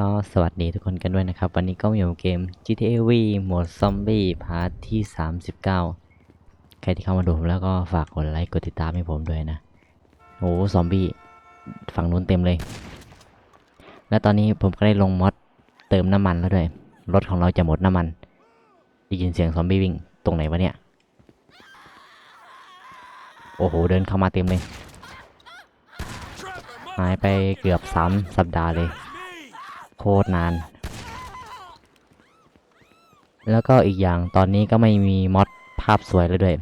ก็สวัสดีทุกคนกันด้วยนะครับ วันนี้ก็อยู่เกม GTA V โหมดซอมบี้พาร์ทที่ 39 ใครที่เข้ามาดูผมแล้วก็ฝากกดไลค์กดติดตามให้ผมด้วยนะ โอ้ซอมบี้ฝั่งนู้นเต็มเลย และตอนนี้ผมก็ได้ลงมอดเติมน้ำมันแล้วด้วย รถของเราจะหมดน้ำมันได้ยินเสียงซอมบี้วิ่งตรงไหนวะเนี่ย โอ้โห เดินเข้ามาเต็มเลย หายไปเกือบสามสัปดาห์เลย โคตรนาน แล้วก็อีกอย่างตอนนี้ก็ไม่มีมอดภาพสวยแล้วด้วย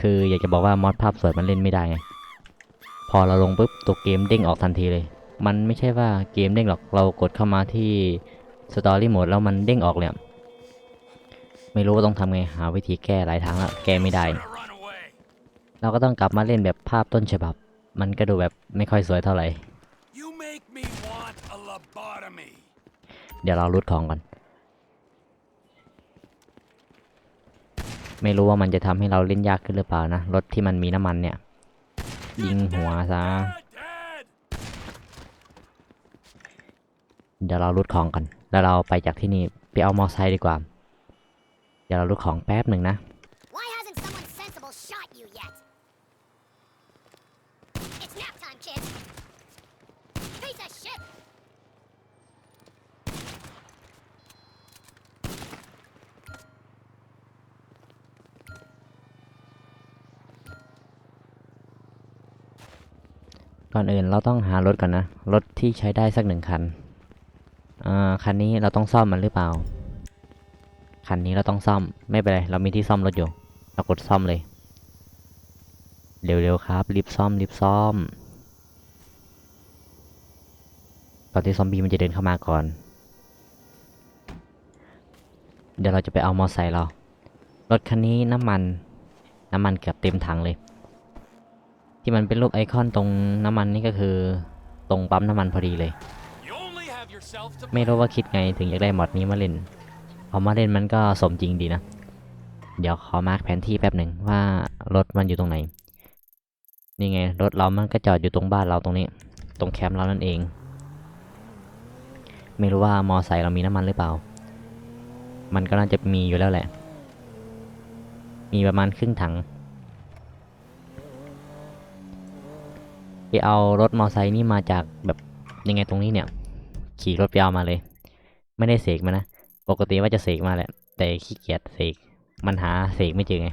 คืออยากจะบอกว่ามอดภาพสวยมันเล่นไม่ได้ไง พอเราลงปุ๊บตัวเกมเด้งออกทันทีเลย มันไม่ใช่ว่าเกมเด้งหรอก เรากดเข้ามาที่สตอรี่โหมดแล้วมันเด้งออกเลยไม่รู้ว่าต้องทำไงหาวิธีแก้หลายทางแล้วแก้ไม่ได้ เราก็ต้องกลับมาเล่นแบบภาพต้นฉบับ มันก็ดูแบบไม่ค่อยสวยเท่าไหร่ เดี๋ยวเรารูดของก่อน ไม่รู้ว่ามันจะทำให้เราเล่นยากขึ้นหรือเปล่านะ รถที่มันมีน้ำมันเนี่ย ยิงหัวซะ เดี๋ยวเรารูดของกัน แล้วเราไปจากที่นี่ไปเอามอไซค์ดีกว่า เดี๋ยวเรารูดของแป๊บหนึ่งนะ ก่อนอื่นเราต้องหารถก่อนนะ รถที่ใช้ได้สักหนึ่งคัน อ่า คันนี้เราต้องซ่อมมันหรือเปล่า คันนี้เราต้องซ่อม ไม่เป็นไร เรามีที่ซ่อมรถอยู่ เรากดซ่อมเลย เร็วๆครับ รีบซ่อม รีบซ่อม ตอนที่ซอมบี้มันจะเดินเข้ามาก่อน เดี๋ยวเราจะไปเอามอไซค์เรา รถคันนี้น้ำมัน น้ำมันเกือบเต็มถังเลย ที่มันเป็นรูปไอคอนตรงน้ำมันนี่ก็คือตรงปั๊มน้ำมันพอดีเลย You only have yourself to ไม่รู้ว่าคิดไงถึงอยากได้มอดนี้มาเล่นพอมาเล่นมันก็สมจริงดีนะ เดี๋ยวขอมาร์กแผนที่แป๊บหนึ่งว่ารถมันอยู่ตรงไหน นี่ไงรถเรามันก็จอดอยู่ตรงบ้านเราตรงนี้ ตรงแคมป์เรานั่นเอง ไม่รู้ว่ามอไซค์เรามีน้ำมันหรือเปล่า มันก็น่าจะมีอยู่แล้วแหละ มีประมาณครึ่งถัง ไปเอารถมอไซค์นี่มาจากแบบยังไงตรงนี้เนี่ย ขี่รถไปเอามาเลย ไม่ได้เสกมานะ ปกติว่าจะเสกมาแหละ แต่ขี้เกียจเสก มันหาเสกไม่เจอไง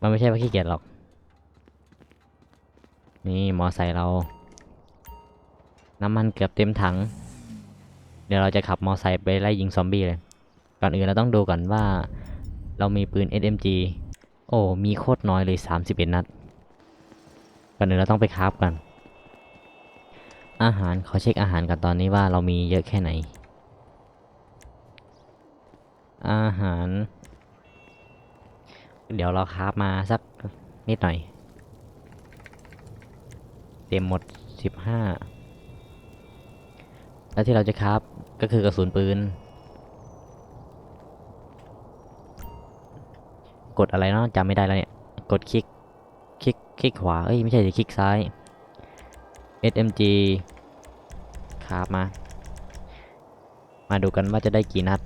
มันไม่ใช่ว่าขี้เกียจหรอก นี่มอไซค์เรา น้ำมันเกือบเต็มถัง เดี๋ยวเราจะขับมอไซค์ไปไล่ยิงซอมบี้เลย ก่อนอื่นเราต้องดูก่อนว่า เรามีปืน SMG โอ้ มีโคตรน้อยเลย 31 นัด ก่อนอื่นเราต้องไปคราฟกัน อาหารขอเช็คอาหารกันตอนนี้ว่าเรามีเยอะแค่ไหน อาหาร เดี๋ยวเราคราฟมาสักนิดหน่อย เต็มหมด15แล้วที่เราจะคราฟก็คือกระสุนปืน กดอะไรเนาะจำไม่ได้แล้วเนี่ย กดคลิก คลิกขวา เอ้ย ไม่ใช่สิคลิกซ้าย SMG ครับมา มาดูกันว่าจะได้กี่นัด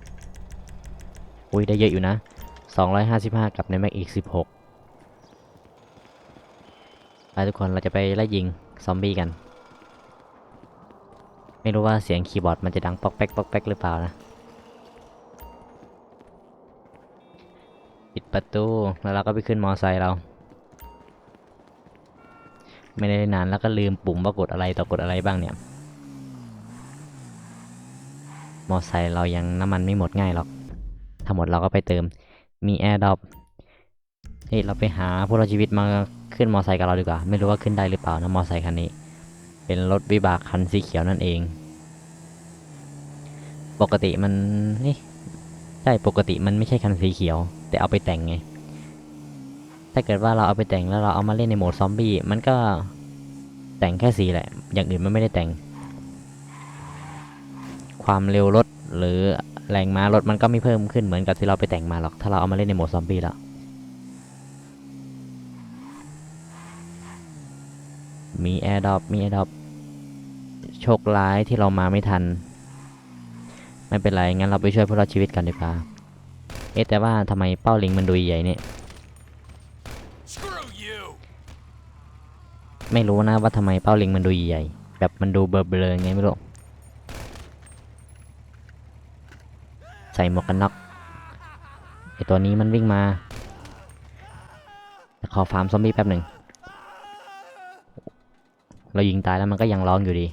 อุ้ยได้เยอะอยู่นะ 255 กับในแม็กอีก 16ไปทุกคนเราจะไปไล่ยิงซอมบี้กัน ไม่รู้ว่าเสียงคีย์บอร์ดมันจะดังป๊อกแป๊กป๊อกแป๊กหรือเปล่านะปิดประตูแล้วเราก็ไปขึ้นมอไซค์เรา ไม่ได้นานแล้วก็ลืมปุ่มว่ากดอะไรต่อกดอะไรบ้างเนี่ยมอไซค์เรายังน้ำมันไม่หมดง่ายหรอก ถ้าหมดเราก็ไปเติม มีแอร์ดรอปเฮ้ยเราไปหาผู้รอดชีวิตมาขึ้นมอไซค์กับเราดีกว่า ไม่รู้ว่าขึ้นได้หรือเปล่านะมอไซค์คันนี้ เป็นรถวิบากคันสีเขียวนั่นเอง ปกติมันนี่ใช่ปกติมันไม่ใช่คันสีเขียว แต่เอาไปแต่งไง ถ้าเกิดว่าเราเอาไปแต่งแล้วเราเอามาเล่นในโหมดซอมบี้มันก็แต่งแค่สีแหละ อย่างอื่นมันไม่ได้แต่ง ความเร็วรถหรือแรงม้ารถมันก็ไม่เพิ่มขึ้นเหมือนกับที่เราไปแต่งมาหรอก ถ้าเราเอามาเล่นในโหมดซอมบี้แล้วมีแอร์ดอปมีแอร์ดอปโชคร้ายที่เรามาไม่ทัน ไม่เป็นไร งั้นเราไปช่วยผู้รอดชีวิตกันดีกว่า เอ๊ะแต่ว่าทำไมเป้าลิงมันดูใหญ่เนี่ย ไม่รู้นะว่าทำไมเป้าลิงมันดูใหญ่แบบมันดูเบลอๆไงไม่รู้ ใส่หมวกกันน็อกไอตัวนี้มันวิ่งมา ขอฟาร์มซอมบี้แป๊บหนึ่ง เรายิงตายแล้วมันก็ยังร้องอยู่ดี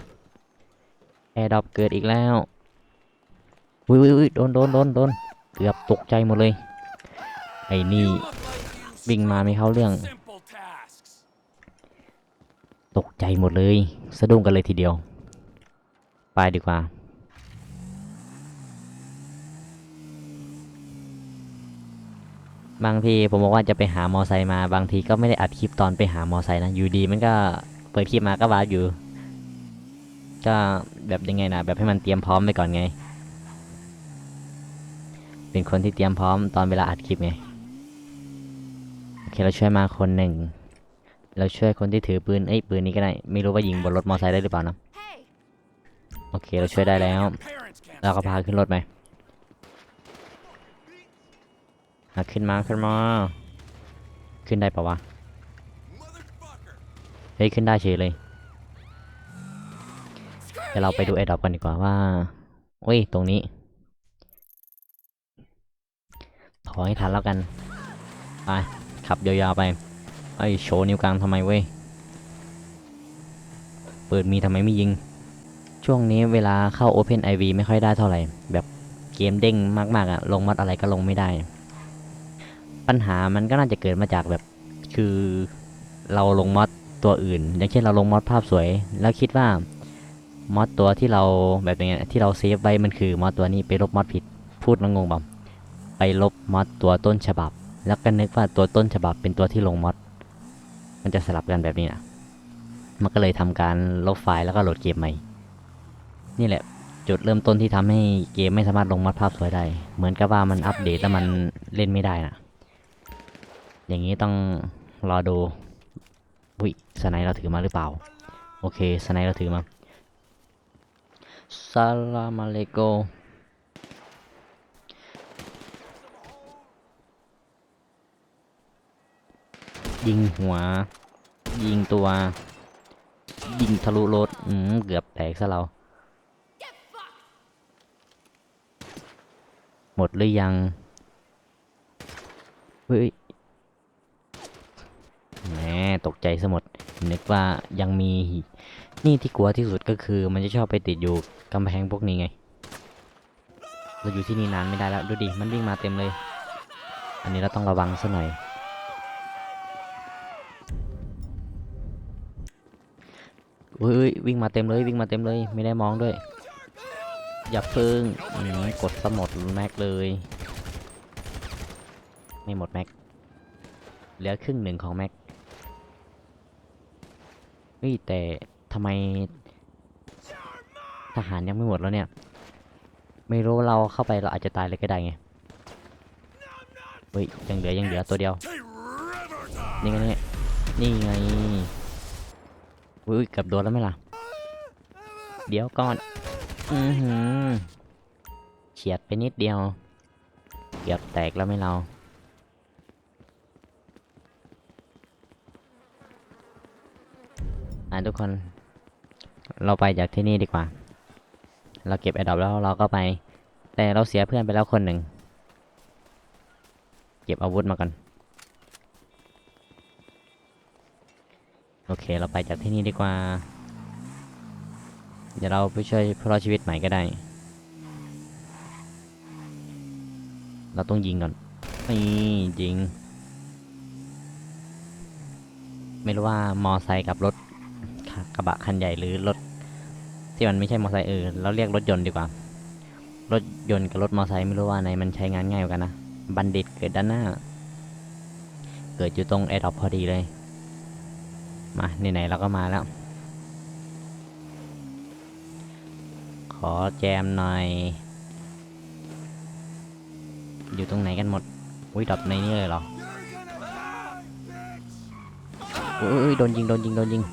แอร์ดรอปเกิดอีกแล้วอุ้ยอุ้ยโดนโดนโดนโดนเกือบตกใจหมดเลย ไอ้นี่ วิ่งมาไม่เข้าเรื่อง ตกใจหมดเลย สะดุ้งกันเลยทีเดียว ไปดีกว่า บางทีผมบอกว่าจะไปหามอไซค์มา บางทีก็ไม่ได้อัดคลิปตอนไปหามอไซค์นะ อยู่ดีมันก็เปิดคลิปมาก็วาอยู่ ก็แบบยังไงนะแบบให้มันเตรียมพร้อมไปก่อนไง เป็นคนที่เตรียมพร้อมตอนเวลาอัดคลิปไง โอเคเราช่วยมาคนหนึ่ง เราช่วยคนที่ถือปืนเอ้ปืนนี้ก็ได้ ไม่รู้ว่ายิงบนรถมอไซค์ได้หรือเปล่านะ โอเค เราช่วยได้แล้ว เราก็พาขึ้นรถไปอะขึ้นมาขึ้นมา ขึ้นได้ปะวะ เฮ้ย ขึ้นได้เฉยเลยเดี๋ยวเราไปดู you. แอร์ดอปกันดีกว่าว่าเว้ย ตรงนี้ ขอให้ทันแล้วกัน ไป ขับยาวๆไป ไอ้โชว์นิ้วกลางทำไมเว้ย เปิดมีทำไมไม่ยิง ช่วงนี้เวลาเข้า Open IV ไม่ค่อยได้เท่าไหร่ แบบเกมเด้งมากๆอะลงมอดอะไรก็ลงไม่ได้ ปัญหามันก็น่าจะเกิดมาจากแบบคือเราลงมอดตัวอื่น อย่างเช่นเราลงมอดภาพสวย แล้วคิดว่ามอดตัวที่เราแบบอย่างเงี้ที่เราเซฟไว้มันคือมอดตัวนี้ไปลบมอดผิด พูดแล้วงงบ่ไปลบมอดตัวต้นฉบับ แล้วก็นึกว่าตัวต้นฉบับเป็นตัวที่ลงมอด มันจะสลับกันแบบนี้นะมันก็เลยทำการลบไฟล์แล้วก็โหลดเกมใหม่ นี่แหละจุดเริ่มต้นที่ทำให้เกมไม่สามารถลงมอดภาพสวยได้ เหมือนกับว่ามันอัปเดตแล้วมันเล่นไม่ได้นะอย่างนี้ต้องรอดูวิสไนเราถือมาหรือเปล่า โอเคสไนเราถือมาสลามอะลัยกุมยิงหัว ยิงตัว ยิงทะลุรถ อืมเกือบแตกซะเรา หมดหรือยัง เฮ้ยแหมตกใจสมด นึกว่ายังมี นี่ที่กลัวที่สุดก็คือ มันจะชอบไปติดอยู่กำแพงพวกนี้ไง เราอยู่ที่นี่นานไม่ได้แล้ว ดูดิ มันวิ่งมาเต็มเลย อันนี้เราต้องระวังซะหน่อย เฮ้ยวิ่งมาเต็มเลยวิ่งมาเต็มเลยไม่ได้มองด้วย อย่าเพิ่งกดสมดแม็กเลย ไม่หมดแม็กเหลือครึ่งหนึ่งของแม็กเฮ้ยแต่ทำไมทหารยังไม่หมดแล้วเนี่ย ไม่รู้เราเข้าไปเราอาจจะตายเลยก็ได้ไงเฮ้ยยังเหลือยังเหลือตัวเดียว นี่ไงนี่ไง อุ้ยเกือบโดนแล้วไหมล่ะ เดี๋ยวก่อน อือหือเฉียดไปนิดเดียว เกือบแตกแล้วไหมเราอะทุกคน เราไปจากที่นี่ดีกว่า เราเก็บไอดอปแล้วเราก็ไป แต่เราเสียเพื่อนไปแล้วคนหนึ่ง เก็บอาวุธมาก่อน โอเค เราไปจากที่นี่ดีกว่า เดี๋ยวเราไปช่วยผู้รอดชีวิตใหม่ก็ได้ เราต้องยิงก่อนนี่ยิง ไม่รู้ว่ามอไซค์กับรถกระบะคันใหญ่หรือรถ ที่มันไม่ใช่มอไซค์เออเราเรียกรถยนต์ดีกว่า รถยนต์กับรถมอไซค์ไม่รู้ว่าไหนมันใช้งานง่ายกว่ากันนะ บัณฑิตเกิดด้านหน้า เกิดอยู่ตรงแอร์ดอปพอดีเลย มาไหนๆเราก็มาแล้ว ขอแจมหน่อย อยู่ตรงไหนกันหมด อุ้ยดับในนี้เลยเหรออุ้ยโดนยิงโดนยิงโดนยิง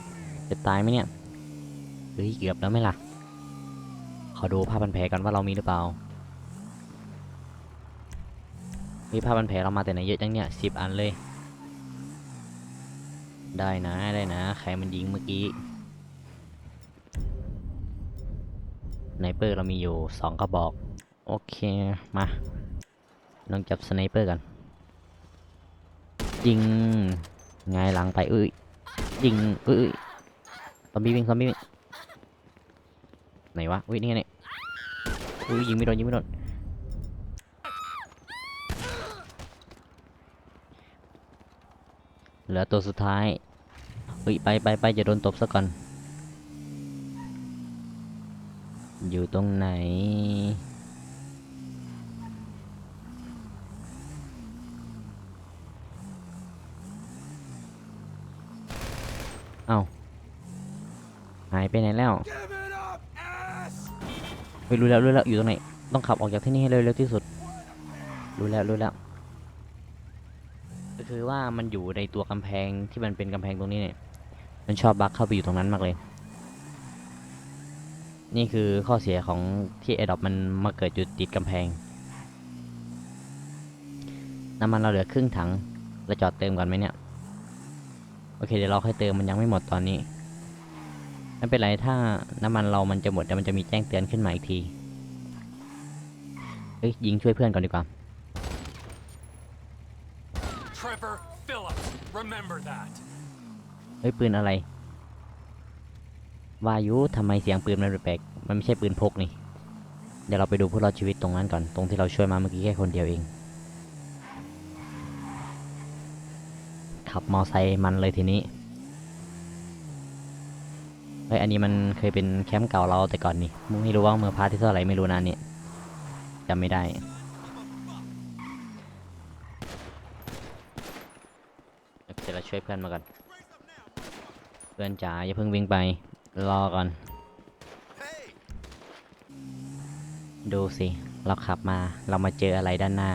จะตายไหมเนี่ยเฮ้ยเกือบแล้วไหมล่ะ ขอดูผ้าพันแผลกันว่าเรามีหรือเปล่ามีผ้าพันแผลเรามาแต่ไหนเยอะจังเนี่ยสิบอันเลย ได้นะได้นะ ใครมันยิงเมื่อกี้สไนเปอร์เรามีอยู่สองกระบอก โอเค มา ลองจับสไนเปอร์กันยิงไงายหลังไปเอ้ยยิงเอ้ยซอมบี้วิ่งซอมบี้วิ่งไหนวะอุ้ยนี่ไงเนี่ยอุ้ยยิงไม่โดนยิงไม่โดน เหลือตัวสุดท้ายเฮ้ยไปไปไปจะโดนตบซะก่อน อยู่ตรงไหน เอ้าหายไปไหนแล้วไม่รู้แล้วรู้แล้วอยู่ตรงไหน ต้องขับออกจากที่นี่ให้เร็วที่สุด รู้แล้วรู้แล้ว คือว่ามันอยู่ในตัวกำแพงที่มันเป็นกำแพงตรงนี้เนี่ย มันชอบบักเข้าไปอยู่ตรงนั้นมากเลย นี่คือข้อเสียของที่ไอดอปมันมาเกิดอยู่ติดกำแพง น้ำมันเราเหลือครึ่งถังเราจอดเติมก่อนไหมเนี่ย โอเคเดี๋ยวเราค่อยเติมมันยังไม่หมดตอนนี้ ไม่เป็นไรถ้าน้ำมันเรามันจะหมดเดี๋ยวมันจะมีแจ้งเตือนขึ้นมาอีกที เฮ้ยยิงช่วยเพื่อนก่อนดีกว่า remember that. เฮ้ยปืนอะไร วายุทำไมเสียงปืนมันแปลกๆมันไม่ใช่ปืนพกนี่ เดี๋ยวเราไปดูผู้รอดชีวิตตรงนั้นก่อน ตรงที่เราช่วยมาเมื่อกี้แค่คนเดียวเอง ขับมอไซค์มันเลยทีนี้ เฮ้ยอันนี้มันเคยเป็นแคมป์เก่าเราแต่ก่อนนี่มึงไม่รู้ว่าเมื่อพาร์ทที่เท่าไหร่ไม่รู้นะนนี่จำไม่ได้ โอเคเรา ช่วยเพื่อนมาก่อน เพื่อนจ๋าอย่าเพิ่งวิ่งไป รอก่อน ดูสิ เราขับมาเรามาเจออะไรด้านหน้า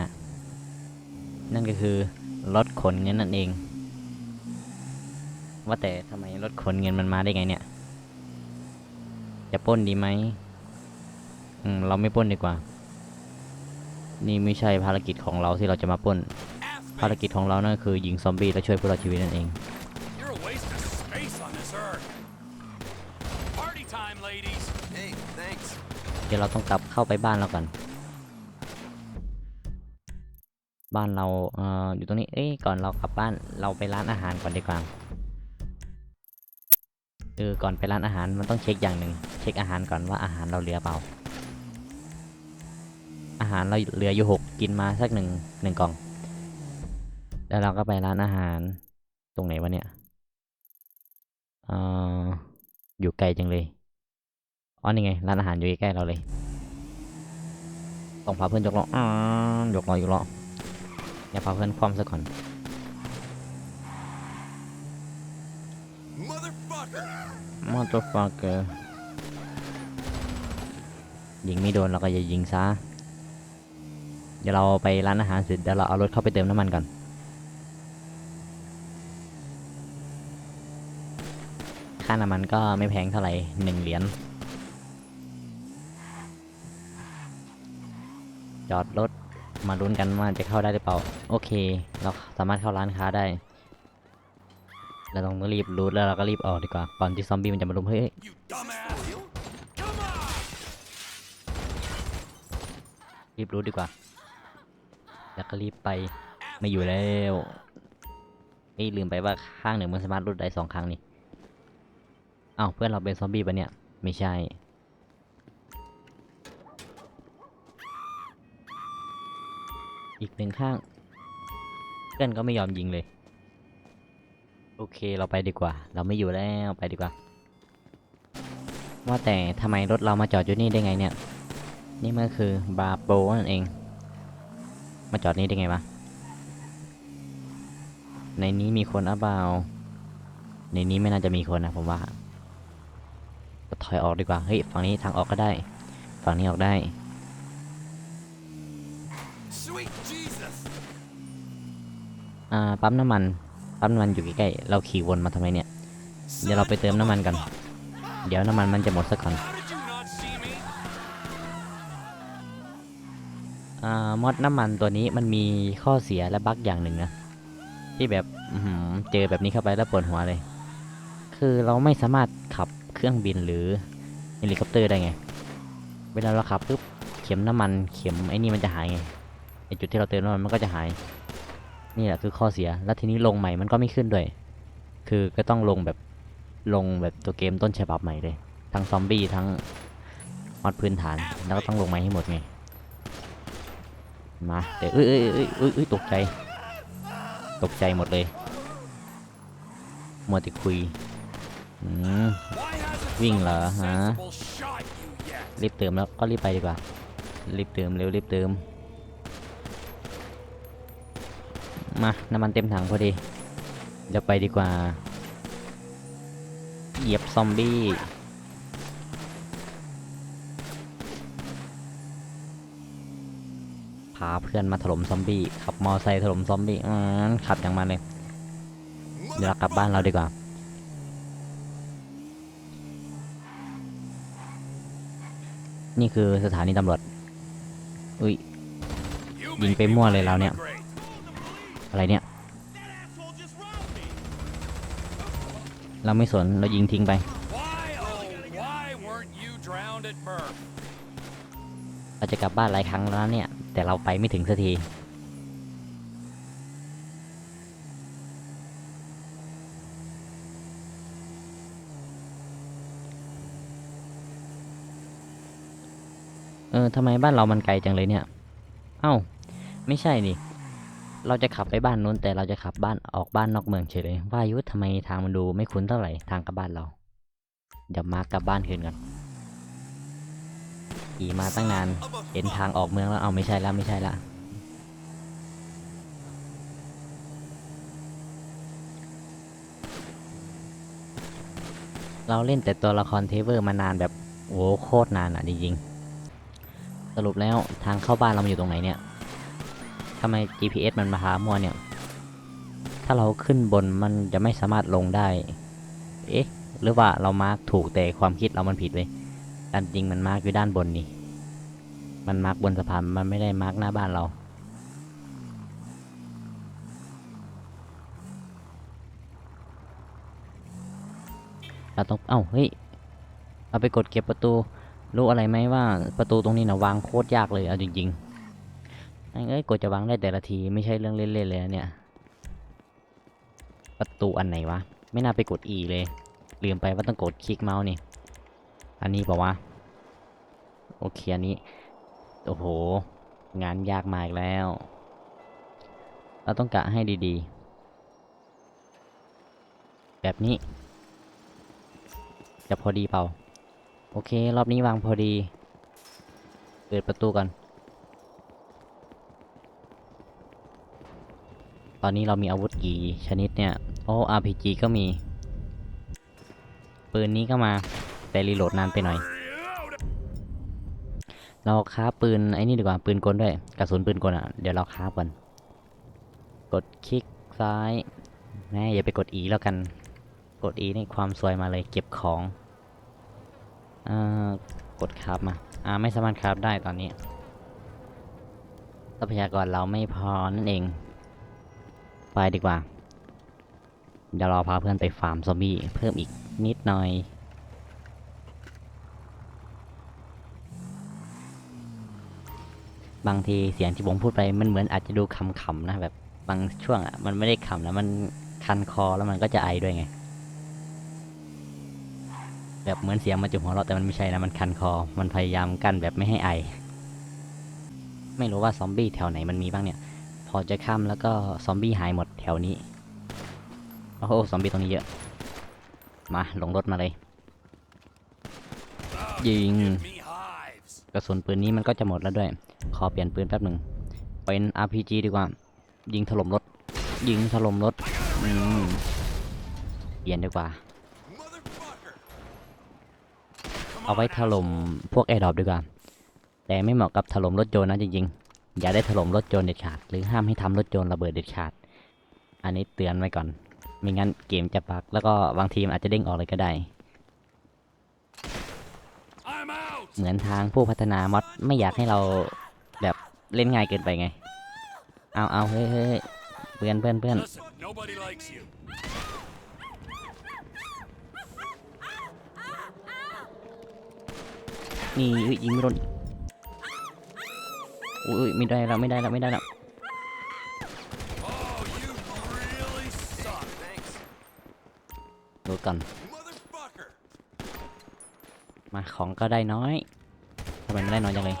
นั่นก็คือรถขนเงินนั่นเอง ว่าแต่ทำไมรถขนเงินมันมาได้ไงเนี่ย จะป้นดีไหมอืมเราไม่ป้นดีกว่า นี่ไม่ใช่ภารกิจของเราที่เราจะมาป้น ภาร face. กิจของเรานั่นคือยิงซอมบี้และช่วยผู้รอดชีวิตนั่นเอง You're a waste of space on this earth. Party time, ladies. Hey, thanks. เดี๋ยวเราต้องกลับเข้าไปบ้านเราก่อนบ้านเราเอ่ออยู่ตรงนี้ เอ้ย ก่อนเรากลับบ้านเราไปร้านอาหารก่อนดีกว่าเออก่อนไปร้านอาหารมันต้องเช็คอย่างหนึ่งเช็คอาหารก่อนว่าอาหารเราเหลือเปล่า อาหารเราเหลืออยู่หกกินมาสักหนึ่งหนึ่งกล่อง แล้วเราก็ไปร้านอาหาร ตรงไหนวะเนี่ยเอ่ออยู่ไกลจังเลยอ๋อนี่ไง ร้านอาหารอยู่ใกล้เราเลยต้องพาเพื่อนยกล้ออ่ายกล้อยกล้ออย่าพาเพื่อนคว่ำซะก่อน Motherfucker! มอเตอร์ฟักเกอร์ยิงไม่โดนเราก็อย่ายิงซะเดี๋ยวเราไปร้านอาหารเสร็จเดี๋ยวเราเอารถเข้าไปเติมน้ำมันก่อนาน้ำมันก็ไม่แพงเท่าไหร่หนึ่งเหรียญจอดรถมาลุ้นกันว่าจะเข้าได้หรือเปล่า โอเค เราสามารถเข้าร้านค้าได้เราต้องรีบรูทแล้วเราก็รีบออกดีกว่าก่อนที่ซอมบี้มันจะมาลุมเฮ้ย You dumbass. Come on. รีบรูทดีกว่า แล้วก็รีบไปไม่อยู่แล้วเอ้ยลืมไปว่าข้างหนึ่งมันสามารถรูดได้สองครั้งนี่ อ้าวเพื่อนเราเป็นซอมบี้ปะเนี่ย ไม่ใช่ อีกหนึ่งข้าง เพื่อนก็ไม่ยอมยิงเลย โอเคเราไปดีกว่า เราไม่อยู่แล้วไปดีกว่า ว่าแต่ทำไมรถเรามาจอดอยู่นี่ได้ไงเนี่ย นี่มันคือบาโปนั่นเอง มาจอดนี่ได้ไงวะ ในนี้มีคนอะเปล่าในนี้ไม่น่าจะมีคนนะผมว่า ถอยออกดีกว่า เฮ้ย ฝั่งนี้ทางออกก็ได้ ฝั่งนี้ออกได้ Sweet Jesus! อ่า ปั๊มน้ำมัน ปั๊มน้ำมันอยู่ใกล้ๆ เราขี่วนมาทำไมเนี่ย เดี๋ยวเราไปเติมน้ำมันกัน เดี๋ยวน้ำมันมันจะหมดสักก่อน How did you not see me? อ่ามอดน้ำมันตัวนี้มันมีข้อเสียและบั๊กอย่างหนึ่งนะ ที่แบบอื้อหือเจอแบบนี้เข้าไปแล้วปวดหัวเลย คือเราไม่สามารถขับ เครื่องบินหรือเฮลิคอปเตอร์ได้ไง เวลาเราขับปุ๊บเข็มน้ำมันเข็มไอ้นี่มันจะหายไงไอจุดที่เราเติมน้ำมันมันก็จะหาย นี่แหละคือข้อเสียแล้วทีนี้ลงใหม่มันก็ไม่ขึ้นด้วย คือก็ต้องลงแบบลงแบบตัวเกมต้นฉบับใหม่เลย ทั้งซอมบี้ทั้งมอดพื้นฐานแล้วก็ต้องลงใหม่ให้หมดไงมาเดี๋ยวเอ้ยเอ้ยเอ้ยเอ้ยเอ้ยตกใจ ตกใจหมดเลยมัวแต่คุยอืม Why hasn't Wing some là hả? sensible shot you yet? รีบเติมแล้วก็รีบไปดีกว่ารีบเติมเร็วรีบเติม มาน้ำมันเต็มถังพอดีเดี๋ยวไปดีกว่า เหยียบซอมบี้พาเพื่อนมาถล่มซอมบี้ขับมอไซค์ถล่มซอมบี้อืมขับอย่างมันเลยเดี๋ยวเรากลับบ้านเราดีกว่า นี่คือสถานีตำรวจ อุ้ย ยิงไปมั่วเลยเราเนี่ย อะไรเนี่ย เราไม่สน เรายิงทิ้งไป เราจะกลับบ้านหลายครั้งแล้วเนี่ย แต่เราไปไม่ถึงสักที ทำไมบ้านเรามันไกลจังเลยเนี่ย เอ้า ไม่ใช่นี่ เราจะขับไปบ้านนู้นแต่เราจะขับบ้านออกบ้านนอกเมืองเฉยเลยว่ายุทธทำไมทางมันดูไม่คุ้นเท่าไหร่ทางกลับบ้านเรา เดี๋ยวมากลับบ้านคืนกันขี่มาตั้งนาน เห็นทางออกเมืองแล้ว เอาไม่ใช่แล้วไม่ใช่ละเราเล่นแต่ตัวละครเทเวอร์มานานแบบโว้โคตรนานอะจริงๆ สรุปแล้วทางเข้าบ้านเรามันอยู่ตรงไหนเนี่ยทำไม GPS มันมาหามัวเนี่ย ถ้าเราขึ้นบนมันจะไม่สามารถลงได้ เอ๊ะ หรือว่าเรามาร์กถูกแต่ความคิดเรามันผิดเลยอันจริงมันมาร์กอยู่ด้านบนนี่ มันมาร์กบนสะพานมันไม่ได้มาร์กหน้าบ้านเรา เราต้อง เอ้า เฮ้ย เอาไปกดเก็บประตู รู้อะไรไหมว่าประตูตรงนี้นะวางโคตรยากเลยเอาจริงๆแม่งเอ้ยกดจะวางได้แต่ละทีไม่ใช่เรื่องเล่นๆเลยเนี่ย ประตูอันไหนวะ ไม่น่าไปกด E เลยลืมไปว่าต้องกดคลิกเมาส์นี่ อันนี้ป่าวะ โอเคอันนี้ โอ้โห งานยากมากแล้ว เราต้องกะให้ดีๆ แบบนี้ จะพอดีเปล่า โอเค รอบนี้วางพอดี เปิดประตูก่อนตอนนี้เรามีอาวุธกี่ชนิดเนี่ยโอ้ RPG ก็มี ปืนนี้ก็มา แต่รีโหลดนานไปหน่อย เราค้าปืน ไอ้นี่ดีกว่า ปืนกลด้วย กระสุนปืนกลอะ เดี๋ยวเราค้าก่อน กดคลิกซ้ายแม่อย่าไปกด E แล้วกัน กด E นี่ความสวยมาเลยเก็บของ กดคราฟมา อ่า ไม่สามารถคราฟได้ตอนนี้ ทรัพยากรเราไม่พอนั่นเอง ไปดีกว่า เดี๋ยวราพาเพื่อนไปฟาร์มซอมบี้เพิ่มอีกนิดหน่อย บางทีเสียงที่ผมพูดไปมันเหมือนอาจจะดูขำๆนะแบบบางช่วงอะมันไม่ได้ขำนะมันคันคอแล้วมันก็จะไอด้วยไง แบบเหมือนเสียงมันจะหัวเราะแต่มันไม่ใช่นะมันคันคอ มันพยายามกั้นแบบไม่ให้ไอ ไม่รู้ว่าซอมบี้แถวไหนมันมีบ้างเนี่ย พอจะข้ามแล้วก็ซอมบี้หายหมดแถวนี้ โอ้โหซอมบี้ตรงนี้เยอะ มาลงรถมาเลย Oh, Nhìn. give me hives. กระสุนปืนนี้มันก็จะหมดแล้วด้วย ขอเปลี่ยนปืนแป๊บหนึ่ง เป็น RPG ดีกว่า ยิงถล่มรถ ยิงถล่มรถ เปลี่ยนดีกว่า เอาไว้ถล่มพวกแอร์ดรอปดีกว่า แต่ไม่เหมาะกับถล่มรถโจรนะจริงๆ อย่าได้ถล่มรถโจรเด็ดขาด หรือห้ามให้ทำรถโจรระเบิดเด็ดขาด อันนี้เตือนไว้ก่อน ไม่งั้นเกมจะบัก แล้วก็บางทีมอาจจะเด้งออกเลยก็ได้ เหมือนทางผู้พัฒนามอดไม่อยากให้เราแบบเล่นง่ายเกินไปไง เอาเอาเฮ้ยเฮ้ยเฮ้ยเพื่อนเพื่อนเพื่อน นี่เอ้ยยิงไม่โดนอุ้ยอุ้ยไม่ได้แล้วไม่ได้แล้วไม่ได้แล้วดูก่อนมาของก็ได้น้อยทำไมไม่ได้น้อยจังเลย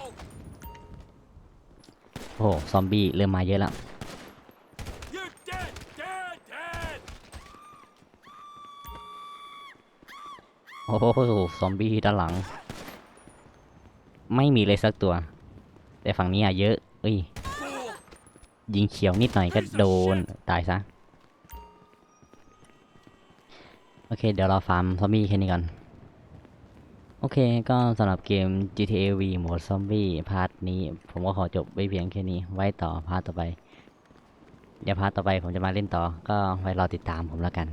โอ้โหซอมบี้เริ่มมาเยอะแล้วโอ้โหซอมบี้ด้านหลัง ไม่มีเลยสักตัว แต่ฝั่งนี้อะเยอะเอ้ยยิงเขียวนิดหน่อยก็โดนตายซะ โอเค เดี๋ยวเราฟาร์มซอมบี้แค่นี้ก่อน โอเค ก็สำหรับเกม GTA V โหมดซอมบี้พาร์ทนี้ ผมก็ขอจบไว้เพียงแค่นี้ ไว้ต่อพาร์ทต่อไป เดี๋ยวพาร์ทต่อไปผมจะมาเล่นต่อ ก็ไว้รอติดตามผมแล้วกัน